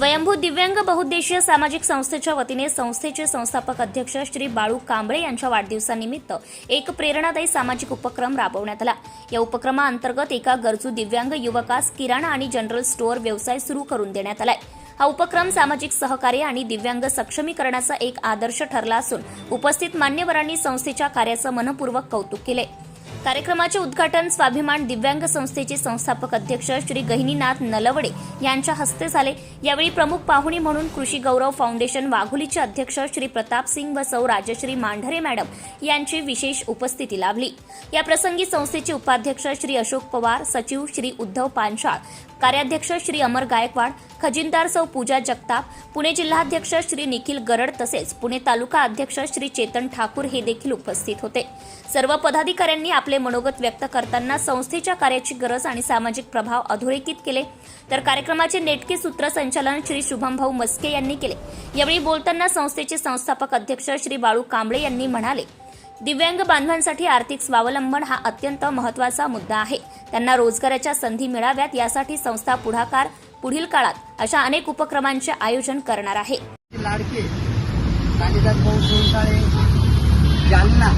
स्वयंभू दिव्यांग बहुउद्देशीय सामाजिक संस्थेच्या वतीने संस्थेचे संस्थापक अध्यक्ष श्री बाळू कांबळे यांच्या वाढदिवसानिमित्त एक प्रेरणादायी सामाजिक उपक्रम राबवण्यात आला. या उपक्रमाअंतर्गत एका गरजू दिव्यांग युवकास किराणा आणि जनरल स्टोअर व्यवसाय सुरू करून देण्यात आलाय. हा उपक्रम सामाजिक सहकार्य आणि दिव्यांग सक्षमीकरणाचा एक आदर्श ठरला असून उपस्थित मान्यवरांनी संस्थेच्या कार्याचं मनपूर्वक कौतुक केले कार्यक्रमाचे उद्घाटन स्वाभिमान दिव्यांग संस्थेचे संस्थापक अध्यक्ष श्री गहिनीनाथ नलवडे यांच्या हस्ते झाले. यावेळी प्रमुख पाहुणी म्हणून कृषी गौरव फाउंडेशन वाघोलीचे अध्यक्ष श्री प्रताप सिंग व सौ राजश्री मांढरे मॅडम यांची विशेष उपस्थिती लाभली. या प्रसंगी संस्थेचे उपाध्यक्ष श्री अशोक पवार सचिव श्री उद्धव पांचाळ कार्याध्यक्ष श्री अमर गायकवाड खजिनदार सौ पूजा जगताप पुणे जिल्हाध्यक्ष श्री निखिल गरड तसेच पुणे तालुका अध्यक्ष श्री चेतन ठाकूर हे देखील उपस्थित होते. सर्व पदाधिकाऱ्यांनी आपले मनोगत व्यक्त करताना संस्थेच्या कार्याची गरज आणि सामाजिक प्रभाव अधोरेखित केले. तर कार्यक्रमाचे नेटके सूत्रसंचालन श्री शुभमभाऊ मस्के यांनी केले. यावेळी बोलताना संस्थेचे संस्थापक अध्यक्ष श्री बाळू कांबळे यांनी म्हणाले दिव्यांग बांधवांसाठी आर्थिक स्वावलंबन हा अत्यंत महत्त्वाचा मुद्दा आहे. त्यांना रोजगाराच्या संधी मिळाव्यात यासाठी संस्था पुढाकार पुढील काळात अशा अनेक उपक्रमांचे आयोजन करणार आहे. लाडके कालिदास भाऊ सोनसाळे जालना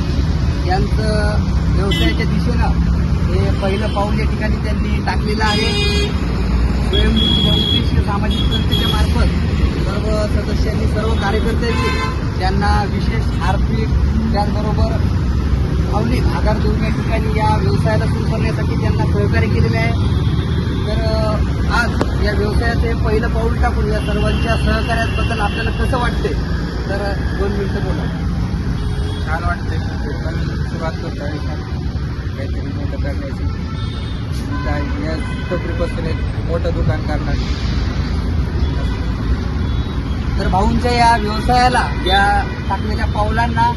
यांचं व्यवसायाच्या दिशेनं हे पहिलं पाऊल या ठिकाणी त्यांनी टाकलेलं आहे. स्वयंभू सामाजिक संस्थेच्या मार्फत सर्व सदस्यांनी सर्व कार्यकर्त्यांनी त्यांना विशेष आर्थिक त्याचबरोबर भावनिक आधार देऊन या ठिकाणी या व्यवसायाला सुरू करण्यासाठी त्यांना सहकार्य केलेले आहे. तर आज या व्यवसायात हे पहिलं पाऊल टाकून या सर्वांच्या सहकार्याबद्दल आपल्याला कसं वाटते तर दोन मिनिटं बोला. छान वाटते पण सुरुवात करतो आहे. काहीतरी मोठं करण्याची. काय या टोकरीपासून एक मोठं दुकान करणार. तर भाऊंच्या या व्यवसायाला या टाकलेल्या पावलांना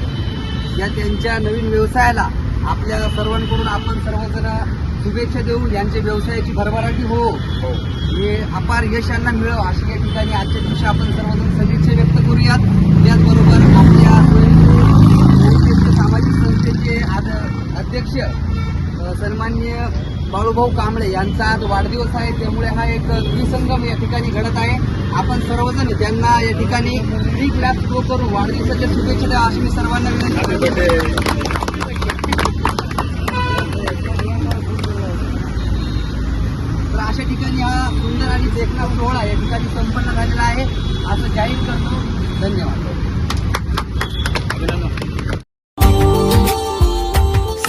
या त्यांच्या नवीन व्यवसायाला आपल्या सर्वांकडून आपण सर्वजण शुभेच्छा देऊ. यांच्या व्यवसायाची भरभराटी हो. हो. हे अपार यश यांना मिळव अशा या ठिकाणी आजच्या दिवशी आपण सर्वजण सदिच्छा व्यक्त करूयात त्याचबरोबर आपल्या स्वयंसेवी सामाजिक संस्थेचे आज सन्माननीय बाळूभाऊ कांबळे यांचा आज वाढदिवस आहे. त्यामुळे हा एक द्विसंगम या ठिकाणी घडत आहे. आपण सर्वजण त्यांना या ठिकाणी फ्री क्लॅप शो करून वाढदिवसाच्या शुभेच्छा द्या. अशी मी सर्वांना विनंती करतो. तर अशा ठिकाणी हा सुंदर आणि देखणा सोहळा या ठिकाणी संपन्न झालेला आहे. असं जाहीर करतो. धन्यवाद.